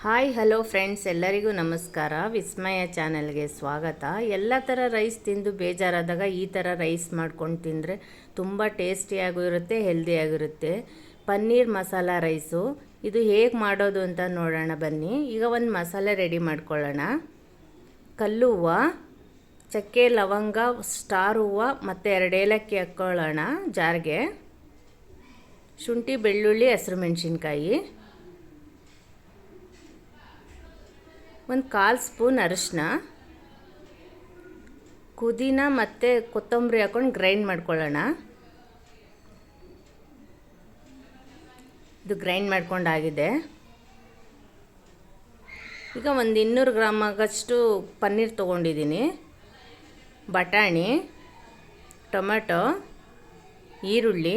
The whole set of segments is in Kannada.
ಹಾಯ್, ಹಲೋ ಫ್ರೆಂಡ್ಸ್, ಎಲ್ಲರಿಗೂ ನಮಸ್ಕಾರ. ವಿಸ್ಮಯ ಚಾನೆಲ್ಗೆ ಸ್ವಾಗತ. ಎಲ್ಲ ಥರ ರೈಸ್ ತಿಂದು ಬೇಜಾರಾದಾಗ ಈ ಥರ ರೈಸ್ ಮಾಡ್ಕೊಂಡು ತಿಂದರೆ ತುಂಬ ಟೇಸ್ಟಿಯಾಗೂ ಇರುತ್ತೆ ಹೆಲ್ದಿಯಾಗಿರುತ್ತೆ ಪನ್ನೀರ್ ಮಸಾಲ ರೈಸು. ಇದು ಹೇಗೆ ಮಾಡೋದು ಅಂತ ನೋಡೋಣ ಬನ್ನಿ. ಈಗ ಒಂದು ಮಸಾಲೆ ರೆಡಿ ಮಾಡ್ಕೊಳ್ಳೋಣ. ಕಲ್ಲು ಹೂವು, ಚಕ್ಕೆ, ಲವಂಗ, ಸ್ಟಾರ್ ಹೂವು ಮತ್ತು ಎರಡು ಏಲಕ್ಕಿ ಹಾಕ್ಕೊಳ್ಳೋಣ ಜಾರ್ಗೆ. ಶುಂಠಿ, ಬೆಳ್ಳುಳ್ಳಿ, ಹಸಿರು ಮೆಣಸಿನ್ಕಾಯಿ. ಒಂದು ಕಾಲು ಸ್ಪೂನ್ ಅರಿಶಿನ ಕುದಿನ ಮತ್ತು ಕೊತ್ತಂಬರಿ ಹಾಕೊಂಡು ಗ್ರೈಂಡ್ ಮಾಡ್ಕೊಳ್ಳೋಣ. ಇದು ಗ್ರೈಂಡ್ ಮಾಡ್ಕೊಂಡಾಗಿದೆ. ಈಗ ಒಂದು ಇನ್ನೂರು ಗ್ರಾಮ್ ಆಗಷ್ಟು ಪನ್ನೀರ್ ತೊಗೊಂಡಿದ್ದೀನಿ. ಬಟಾಣಿ, ಟೊಮೆಟೊ, ಈರುಳ್ಳಿ.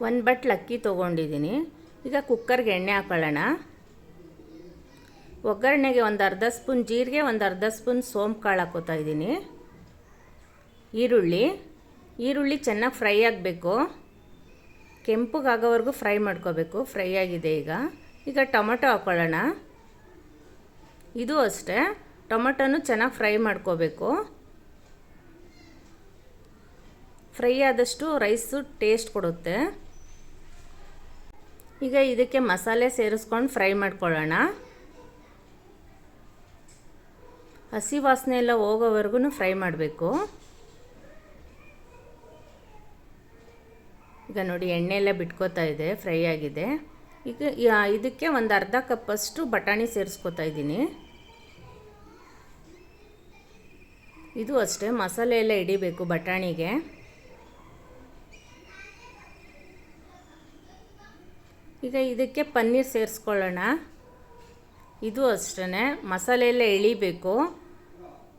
ಒಂದು ಬಟ್ಲು ಅಕ್ಕಿ ತೊಗೊಂಡಿದ್ದೀನಿ. ಈಗ ಕುಕ್ಕರ್ಗೆ ಎಣ್ಣೆ ಹಾಕೊಳ್ಳೋಣ. ಒಗ್ಗರಣೆಗೆ ಒಂದು ಅರ್ಧ ಸ್ಪೂನ್ ಜೀರಿಗೆ, ಒಂದು ಅರ್ಧ ಸ್ಪೂನ್ ಸೋಂಪು ಕಾಳು ಹಾಕೋತಾ ಇದ್ದೀನಿ. ಈರುಳ್ಳಿ. ಈರುಳ್ಳಿ ಚೆನ್ನಾಗಿ ಫ್ರೈ ಆಗಬೇಕು. ಕೆಂಪಗಾಗೋವರೆಗೂ ಫ್ರೈ ಮಾಡ್ಕೋಬೇಕು. ಫ್ರೈ ಆಗಿದೆ ಈಗ. ಈಗ ಟೊಮೊಟೊ ಹಾಕ್ಕೊಳ್ಳೋಣ ಇದು ಅಷ್ಟೇ. ಟೊಮೊಟೊನು ಚೆನ್ನಾಗಿ ಫ್ರೈ ಮಾಡ್ಕೋಬೇಕು. ಫ್ರೈ ಆದಷ್ಟು ರೈಸು ಟೇಸ್ಟ್ ಕೊಡುತ್ತೆ. ಈಗ ಇದಕ್ಕೆ ಮಸಾಲೆ ಸೇರಿಸ್ಕೊಂಡು ಫ್ರೈ ಮಾಡ್ಕೊಳ್ಳೋಣ. ಹಸಿ ವಾಸನೆ ಎಲ್ಲ ಹೋಗೋವರೆಗೂ ಫ್ರೈ ಮಾಡಬೇಕು. ಈಗ ನೋಡಿ ಎಣ್ಣೆ ಎಲ್ಲ ಬಿಟ್ಕೋತಾ ಇದೆ, ಫ್ರೈ ಆಗಿದೆ. ಈಗ ಇದಕ್ಕೆ ಒಂದು ಅರ್ಧ ಕಪ್ಪಷ್ಟು ಬಟಾಣಿ ಸೇರಿಸ್ಕೋತಾ ಇದ್ದೀನಿ. ಇದು ಅಷ್ಟೇ, ಮಸಾಲೆ ಎಲ್ಲ ಹಿಡಿಬೇಕು ಬಟಾಣಿಗೆ. ಈಗ ಇದಕ್ಕೆ ಪನ್ನೀರ್ ಸೇರಿಸ್ಕೊಳ್ಳೋಣ. ಇದು ಅಷ್ಟೇ ಮಸಾಲೆ ಎಲ್ಲ ಇಳಿಬೇಕು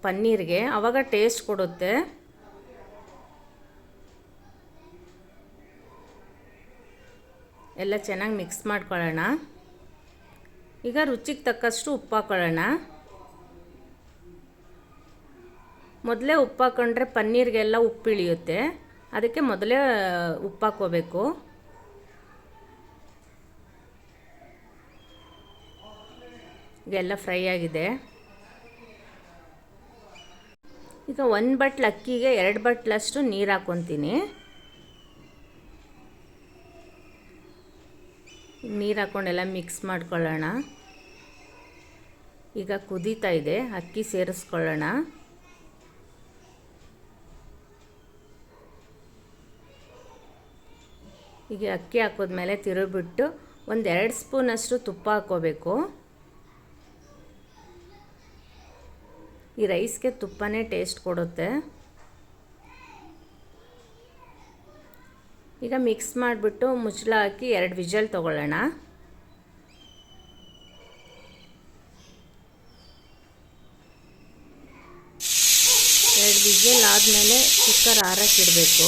ಪನ್ನೀರ್ಗೆ. ಆವಾಗ ಟೇಸ್ಟ್ ಕೊಡುತ್ತೆ. ಎಲ್ಲ ಚೆನ್ನಾಗಿ ಮಿಕ್ಸ್ ಮಾಡ್ಕೊಳ್ಳೋಣ. ಈಗ ರುಚಿಗೆ ತಕ್ಕಷ್ಟು ಉಪ್ಪು ಹಾಕೊಳ್ಳೋಣ. ಮೊದಲೇ ಉಪ್ಪು ಹಾಕ್ಕೊಂಡ್ರೆ ಪನ್ನೀರ್ಗೆಲ್ಲ ಉಪ್ಪು ಇಳಿಯುತ್ತೆ. ಅದಕ್ಕೆ ಮೊದಲೇ ಉಪ್ಪು ಹಾಕ್ಕೋಬೇಕು. ಇದೆಲ್ಲ ಫ್ರೈ ಆಗಿದೆ. ಈಗ ಒಂದು ಬಟ್ಲು ಅಕ್ಕಿಗೆ ಎರಡು ಬಟ್ಲಷ್ಟು ನೀರು ಹಾಕ್ಕೊತೀನಿ ನೀರು ಹಾಕ್ಕೊಂಡೆಲ್ಲ ಮಿಕ್ಸ್ ಮಾಡ್ಕೊಳ್ಳೋಣ. ಈಗ ಕುದೀತಾ ಇದೆ, ಅಕ್ಕಿ ಸೇರಿಸ್ಕೊಳ್ಳೋಣ. ಈಗ ಅಕ್ಕಿ ಹಾಕೋದ್ಮೇಲೆ ತಿರುಗಿಬಿಟ್ಟು ಒಂದು ಎರಡು ಸ್ಪೂನಷ್ಟು ತುಪ್ಪ ಹಾಕ್ಕೋಬೇಕು. ಈ ರೈಸ್ಗೆ ತುಪ್ಪನೇ ಟೇಸ್ಟ್ ಕೊಡುತ್ತೆ. ಈಗ ಮಿಕ್ಸ್ ಮಾಡಿಬಿಟ್ಟು ಮುಚ್ಚಳ ಹಾಕಿ ಎರಡು ವಿಜಲ್ ತೊಗೊಳ್ಳೋಣ. ಎರಡು ವಿಜಲ್ ಆದಮೇಲೆ ಕುಕ್ಕರ್ ಆರಕ್ಕಿಡಬೇಕು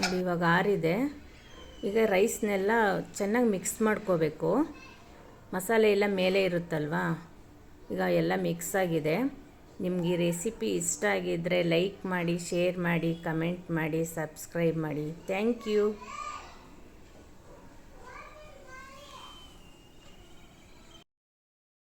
ನೋಡಿ, ಇವಾಗ ಆರಿದೆ. ಈಗ ರೈಸ್ನೆಲ್ಲ ಚೆನ್ನಾಗಿ ಮಿಕ್ಸ್ ಮಾಡ್ಕೋಬೇಕು. ಮಸಾಲೆ ಎಲ್ಲ ಮೇಲೆ ಇರುತ್ತಲ್ವಾ? ಈಗ ಎಲ್ಲ ಮಿಕ್ಸ್ ಆಗಿದೆ. ನಿಮಗೆ ಈ ರೆಸಿಪಿ ಇಷ್ಟ ಆಗಿದ್ದರೆ ಲೈಕ್ ಮಾಡಿ ಶೇರ್ ಮಾಡಿ ಕಮೆಂಟ್ ಮಾಡಿ ಸಬ್ಸ್ಕ್ರೈಬ್ ಮಾಡಿ. Thank you